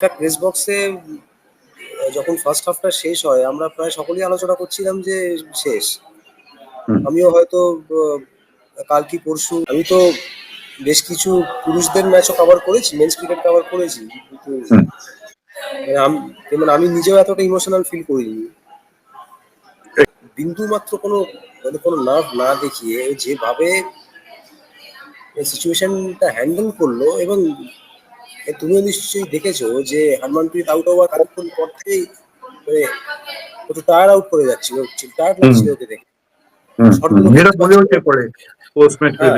একটা প্রেস বক্সে যখন ফার্স্ট হাফটা শেষ হয় আমরা প্রায় সকলেই আলোচনা করছিলাম যে শেষ। আমিও হয়তো কাল কি পরশু আমি তো বেশ কিছু পুরুষদের ম্যাচও কভার করেছি মেন্স ক্রিকেট কভার করেছি। কিন্তু মানে আমি মানে নিজেও এতটা ইমোশনাল ফিল করিনি। বিন্দু মাত্র কোনো মানে কোনো নার্ভ না দেখিয়ে যেভাবে সিচুয়েশনটা হ্যান্ডেল করল এবং তুমিও নিশ্চয়ই দেখেছ যে হনুমানপ্রীত আউট হওয়ার খানিকক্ষণ পর থেকেই মানে একটু টায়ার আউট করে যাচ্ছিল টায়ার লাগছিল ওকে দেখে। পারছিল হ্যাঁ।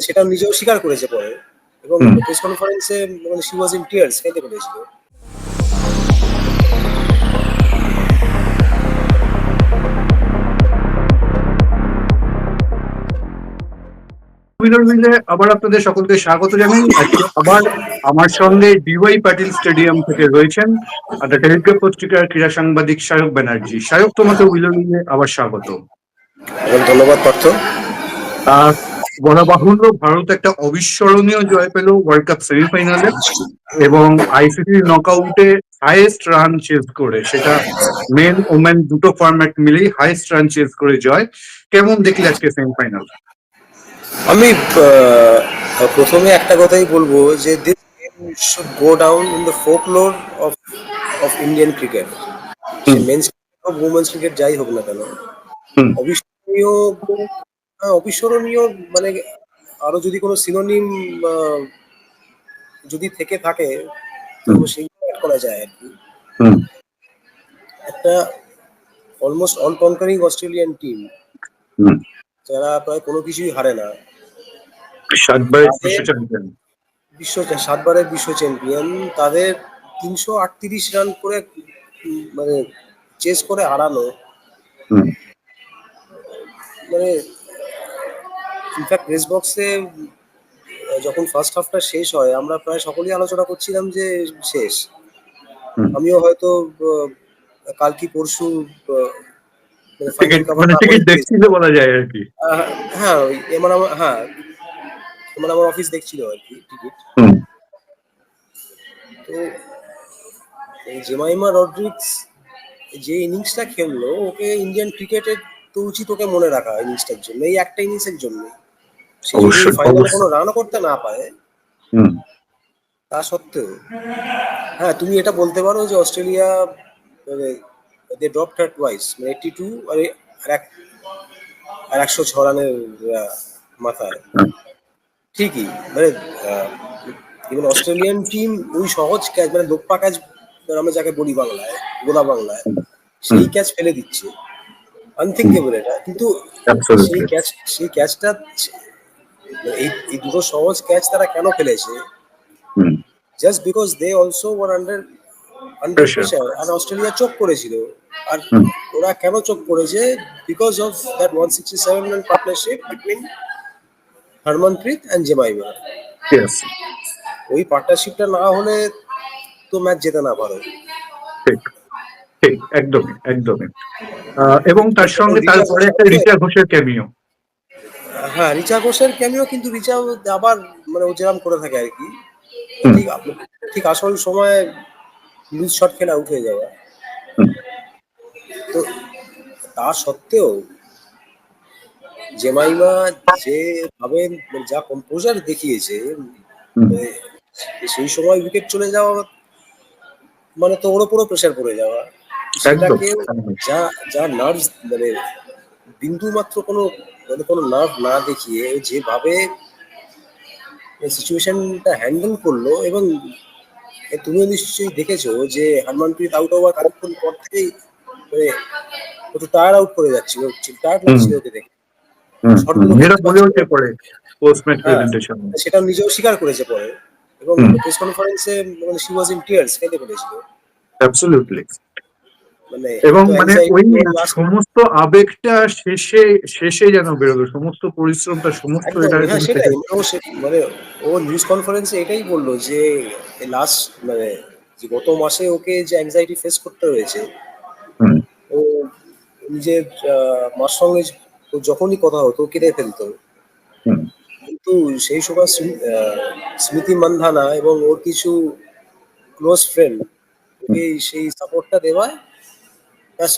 সেটা নিজেও স্বীকার করেছে পরে। এবং। প্রেস কনফারেন্সে মানে শি ওয়াজ ইন টিয়ার্স কেঁদে ফেলেছিল মিলে আবার আপনাদের সকলকে স্বাগত জানাই। আবার আমার সঙ্গে ডিওয়াই পাটিল স্টেডিয়াম থেকে রয়েছেন আর দ্য টেলিগ্রাফ পত্রিকার ক্রীড়া সাংবাদিক সায়ক ব্যানার্জি। সায়ক তোমাকে উইলমিলে আবার স্বাগত। এবং ধন্যবাদ পার্থ। বলা বাহুল্য ভারত একটা অবিস্মরণীয় জয় পেল ওয়ার্ল্ড কাপ সেমিফাইনালে এবং আইসিসি নকআউটে হাইয়েস্ট রান চেজ করে। সেটা মেন ওমেন দুটো ফরম্যাট মিলেই হাইয়েস্ট রান চেজ করে জয়। কেমন দেখলে আজকে সেমিফাইনাল আমি প্রথমে একটা কথাই বলব যে this should go down in the folklore of of Indian cricket. Men's cricket women's cricket যাই হোক না কেন। অবিস্মরণীয় হ্যাঁ, অবিস্মরণীয় মানে আরও যদি কোনো সিনোনিম যদি থেকে থাকে তো। সেইগুলো করা যায় আর কি একটা almost all conquering Australian team যারা প্রায় কোনো কিছুই হারে না। সাতবারের বিশ্ব চ্যাম্পিয়ন বিশ্ব সাতবারের বিশ্ব চ্যাম্পিয়ন তাদের তিনশো আটত্রিশ রান করে মানে চেস করে হারানো। মানে ইনফ্যাক্ট প্রেস বক্সে যখন ফার্স্ট হাফটা শেষ হয় আমরা প্রায় সকলেই আলোচনা করছিলাম যে শেষ। আমিও হয়তো কাল কি পরশু টিকিট মানে না টিকিট করে দেখছিল বলা যায় আর কি। হ্যাঁ এমন আমার হ্যাঁ এমন আমার অফিস দেখছিল আর কি টিকিট তো জেমাইমা রড্রিক্স যে ইনিংসটা খেললো ওকে ইন্ডিয়ান ক্রিকেটের তো উচিত ওকে মনে রাখা ইনিংসটার জন্য এই একটা ইনিংসের জন্য ফাইনালে কোনো রানও করতে না পারে তা সত্ত্বেও হ্যাঁ তুমি এটা বলতে পারো যে অস্ট্রেলিয়া মানে দে ড্রপ থার্ড ওয়াইস মানে এইটি টু আর এ- আর এক আর একশো ছ রানের আহ, মাথায়। ঠিকই মানে ইভেন অস্ট্রেলিয়ান টিম ওই সহজ ক্যাচ মানে দোপ্পা ক্যাচ আমরা যাকে বলি বাংলায় গোলা বাংলায় সেই ক্যাচ ফেলে দিচ্ছে। আনথিঙ্কেবল এটা। কিন্তু. সেই ক্যাচ সেই ক্যাচটা এই এই দুটো সহজ ক্যাচ তারা কেন ফেলেছে? Just because they also were under under pressure R Australia choke করেছিল। আর ওরা কেন চোখ করেছে? Because of that one sixty seven run partnership between Harmanpreet and Jemimah ওই পার্টনারশিপটা না হলে তো ম্যাচ জেতে না পারো ঠিক। ঠিক। একদমই একদমই। এবং তার সঙ্গে তারপরে একটা রিচা ঘোষের ক্যামিও হ্যাঁ রিচা ঘোষের ক্যামিও কিন্তু রিচা আবার মানে ও যেরাম করে থাকে আর কি। ঠিক আসল সময় লুজ শট খেলে আউট হয়ে যাওয়া তো তা সত্ত্বেও জেমাইমা যে ভাবে মানে যা কম্পোজার দেখিয়েছে মানে সেই সময় উইকেট চলে যাওয়া মানে তো ওর উপরও প্রেশার পড়ে যাওয়া। সেটাকে যা যা নার্ভ মানে বিন্দু মাত্র কোনো মানে কোনো নার্ভ না দেখিয়ে যেভাবে সিচুয়েশনটা হ্যান্ডেল করল এবং তুমিও নিশ্চয়ই দেখেছ যে হনুমানপ্রীত আউট হওয়ার খানিকক্ষণ পর থেকেই মানে একটু টায়ার আউট করে যাচ্ছিল টায়ার লাগছিল ওকে দেখে। হ্যাঁ। প্রেজেন্টেশন সেটা নিজেও স্বীকার করেছে পরে। এবং। প্রেস কনফারেন্সে মানে শি ওয়াজ ইন টিয়ার্স কেঁদে ফেলেছিল অ্যাবসলিউটলি মানে এবং মানে ওই সমস্ত আবেগটা শেষে শেষে যেন বেরোলো সমস্ত পরিশ্রমটা সমস্ত এটা হ্যাঁ মানে ও মানে নিউজ কনফারেন্সে এটাই বলল যে লাস্ট মানে যে গত মাসে ওকে যে অ্যাংজাইটি ফেস করতে হয়েছে ও নিজের মার সঙ্গে যখনই কথা হতো কেঁদে ফেলতো। কিন্তু সেই সময় স্মৃতি মান্ধানা এবং ওর কিছু ক্লোজ ফ্রেন্ড ওকে সেই সাপোর্টটা দেওয়ায় ব্যাস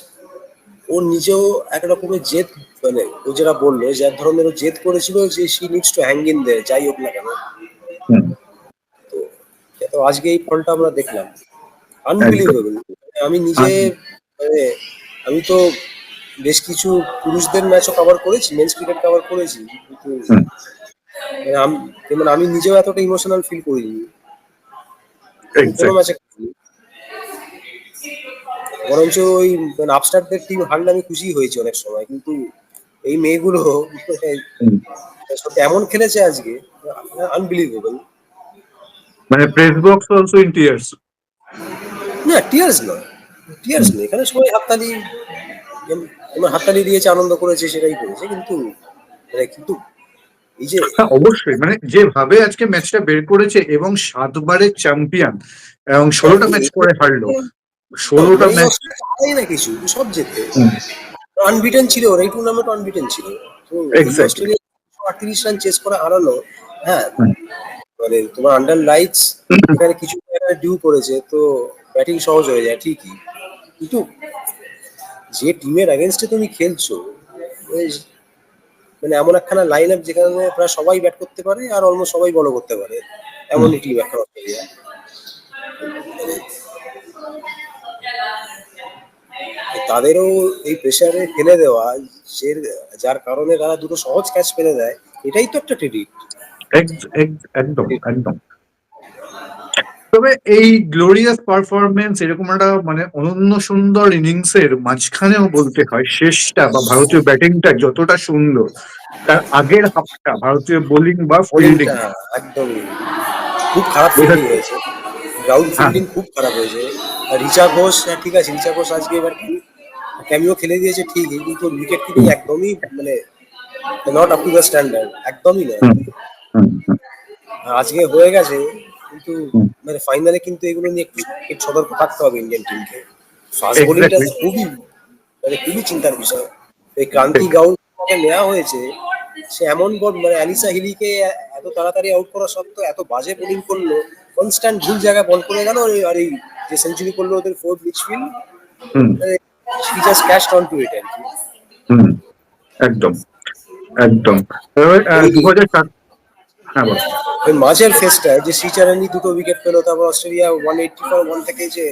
ও নিজেও এক রকমের জেদ মানে ও যেটা বলল যে এক ধরনের জেদ করেছিল যে she needs to hang in there যাই হোক না কেন। তো আজকে এই ফলটা আমরা দেখলাম। আনবিলিভেবল আমি নিজে মানে আমি তো বেশ কিছু পুরুষদের ম্যাচও কভার করেছি মেন্স ক্রিকেট কভার করেছি। কিন্তু মানে আমি মানে নিজেও এতটা ইমোশনাল ফিল করিনি। কোনো ম্যাচে বরঞ্চ ওই মানে আপস্টারদের টিম হারলে আমি খুশি হয়েছি অনেক সময় কিন্তু এই মেয়েগুলো। সত্যি এমন খেলেছে আজকে আনবিলিভেবল মানে press box also in tears না টিয়ার্স নয় টিয়ার্স নেই এখানে সবাই হাততালি তোমার হাততালি দিয়েছে আনন্দ করেছে সেটাই করেছে কিন্তু মানে কিন্তু এই যে হ্যাঁ অবশ্যই মানে যেভাবে আজকে ম্যাচটা বের করেছে এবং সাতবারের চ্যাম্পিয়ন এবং ষোলোটা ম্যাচ করে হারলো ষোলোটা ম্যাচ অস্ট্রেলিয়া না কিছু সব হুম। আনবিটেন ছিল ওরা এই টুর্নামেন্ট আনবিটেন ছিল। অস্ট্রেলিয়া আটত্রিশ রান চেস করে হারানো হ্যাঁ মানে তোমার আন্ডার লাইটস এখানে কিছু ডিউ করেছে তো ব্যাটিং সহজ হয়ে যায় ঠিকই। কিন্তু যে টিমের অ্যাগেনস্টে তুমি খেলছো মানে এমন একখানা লাইন আপ যেখানে প্রায় সবাই ব্যাট করতে পারে আর অলমোস্ট সবাই বল করতে পারে। এমনই টিম এখন অস্ট্রেলিয়া তাদেরও এই প্রেসারে ফেলে দেওয়া সে যার কারণে তারা দুটো সহজ ক্যাচ ফেলে দেয় এটাই তো একটা ক্রেডিট একদম একদম। তবে এই গ্লোরিয়াস পারফরমেন্স এরকম একটা মানে অনন্য সুন্দর ইনিংসের মাঝখানেও বলতে হয় শেষটা বা ভারতীয় ব্যাটিংটা যতটা সুন্দর তার আগের হাফটা ভারতীয় বোলিং বা ফিল্ডিং একদম। খুব খারাপ ফিল্ডিং হয়েছে। গ্রাউন্ড ফিল্ডিং খুব খারাপ হয়েছে। রিচা ঘোষ হ্যাঁ, ঠিক আছে রিচা ঘোষ আজকে এবার ক্যামিও খেলে দিয়েছে ঠিকই কিন্তু উইকেট কিপিং একদমই মানে not up to the standard একদমই না আজকে হয়ে গেছে কিন্তু মানে ফাইনালে কিন্তু এগুলো নিয়ে একটু সতর্ক থাকতে হবে ইন্ডিয়ান টিমকে ফাস্ট বোলিংটা খুবই মানে খুবই চিন্তার বিষয়। এই ক্রান্তি গাউনকে নেওয়া হয়েছে সে এমন বল মানে অ্যালিসা হিলিকে এত তাড়াতাড়ি আউট করা সত্ত্বেও এত বাজে বোলিং করল কনস্ট্যান্ট ভুল জায়গায় বল করে গেল আর এই- যে সেঞ্চুরি করল ওদের fourth Litchfield she just cash on to it আর কি একদম একদম। দু হাজার সাত হ্যাঁ বল। ওই মাঝের ফেসটা যে শ্রীচারানি দুটো উইকেট পেল তারপর Australia one eighty four one থেকে যে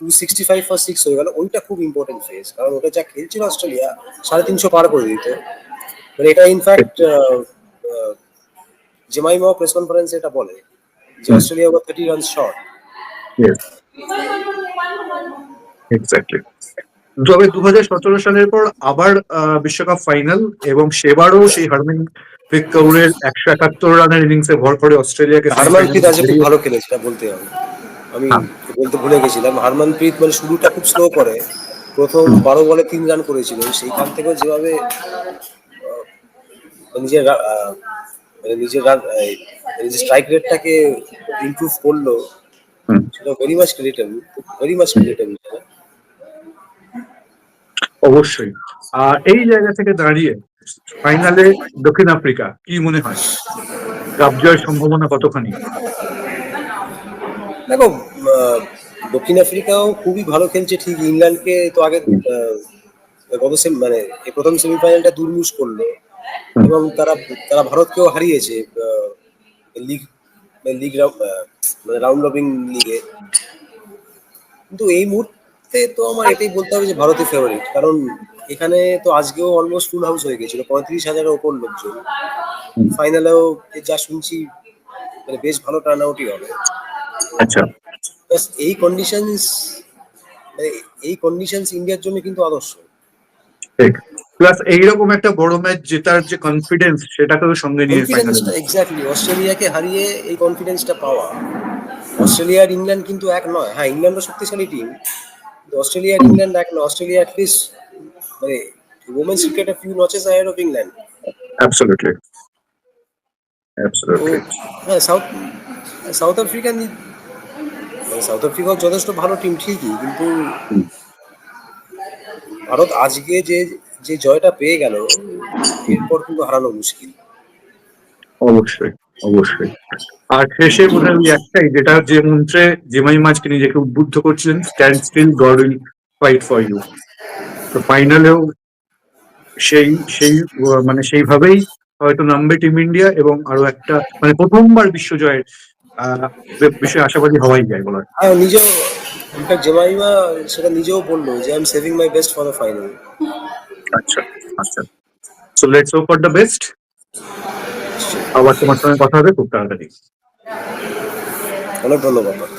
two sixty five for six হয়ে গেল ওইটা খুব ইম্পর্টেন্ট ফেস কারণ ওটা যা খেলছিল অস্ট্রেলিয়া সাড়ে তিনশো পার করে দিত। মানে এটা ইনফ্যাক্ট জেমাইমা প্রেস কনফারেন্সে এটা বলে যে Australia over thirty run short Yes. তবে দু হাজার সতেরো সালের পর আবার আহ, বিশ্বকাপ ফাইনাল এবং সেবারও সেই হারমিন প্রিত কৌরের একশো একাত্তর রানের ইনিংসে ভর করে অস্ট্রেলিয়াকে হারমানপ্রীত আজকে খুব ভালো খেলেছে এটা বলতে হবে আমি হ্যাঁ। বলতে ভুলে গেছিলাম হারমানপ্রীত মানে শুরুটা খুব স্লো করে প্রথম বারো বলে তিন রান করেছিল সেইখান থেকেও যেভাবে আহ, নিজের আহ, মানে নিজের রান নিজের স্ট্রাইক রেটটাকে ইমপ্রুভ করল সেটা very much creditable very much creditable অবশ্যই। আর এই জায়গা থেকে দাঁড়িয়ে ফাইনালে দক্ষিণ আফ্রিকা কি মনে হয়? কাপ জয়ের সম্ভাবনা কতখানি? দেখো দক্ষিণ আফ্রিকাও খুবই ভালো খেলছে ঠিক ইংল্যান্ডকে তো আগে গত সেমি মানে এই প্রথম সেমিফাইনালটা দুর্মুষ করল। এবং তারা তারা ভারতকেও হারিয়েছে লিগ লিগ মানে রাউন্ড রবিং লিগে কিন্তু এই মুহূর্তে তো আমার এটাই বলতে হবে যে ভারতের ফেভারিট কারণ এখানে তো আজকেও অলমোস্ট ফুল হাউস হয়ে গেছিল পঁয়ত্রিশ হাজারের ওপর লোকজন। ফাইনালেও যা শুনছি মানে বেশ ভালো টার্ন আউটই হবে। আচ্ছা। এই কন্ডিশনস এই কন্ডিশনস ইন্ডিয়ার জন্য কিন্তু আদর্শ। প্লাস এইরকম একটা বড় ম্যাচ জেতার যে কনফিডেন্স সেটাকেও সঙ্গে নিয়ে ফাইনালে এক্স্যাক্টলি অস্ট্রেলিয়াকে হারিয়ে এই কনফিডেন্সটা পাওয়া। অস্ট্রেলিয়া আর ইংল্যান্ড কিন্তু এক নয়। হ্যাঁ ইংল্যান্ডও শক্তিশালী টিম অস্ট্রেলিয়া ইংল্যান্ড এক নয় অস্ট্রেলিয়া অ্যাটলিস্ট মানে women's cricket a few notches ahead of England absolutely absolutely হ্যাঁ সাউথ সাউথ আফ্রিকান সাউথ আফ্রিকাও যথেষ্ট ভালো টিম ঠিকই কিন্তু ভারত আজকে যে যে জয়টা পেয়ে গেল এরপর কিন্তু হারানো মুশকিল। অবশ্যই। অবশ্যই। আর শেষে বোধ হয় একটাই যেটা যে মন্ত্রে জেমাই মাছকে নিজেকে উদ্বুদ্ধ করছিলেন stand still God will fight for you তো ফাইনালেও সেই সেই মানে সেইভাবেই হয়তো নামবে টিম ইন্ডিয়া এবং আরও একটা মানে প্রথমবার বিশ্বজয়ের বিষয়ে আশাবাদী হওয়াই যায় বলার। আর নিজেও ইনফ্যাক্ট জেমাইমা সেটা নিজেও বলল যে I am saving my best for the final আচ্ছা আচ্ছা। So let's hope for the best আবার তোমার সঙ্গে কথা হবে খুব তাড়াতাড়ি। অনেক ধন্যবাদ।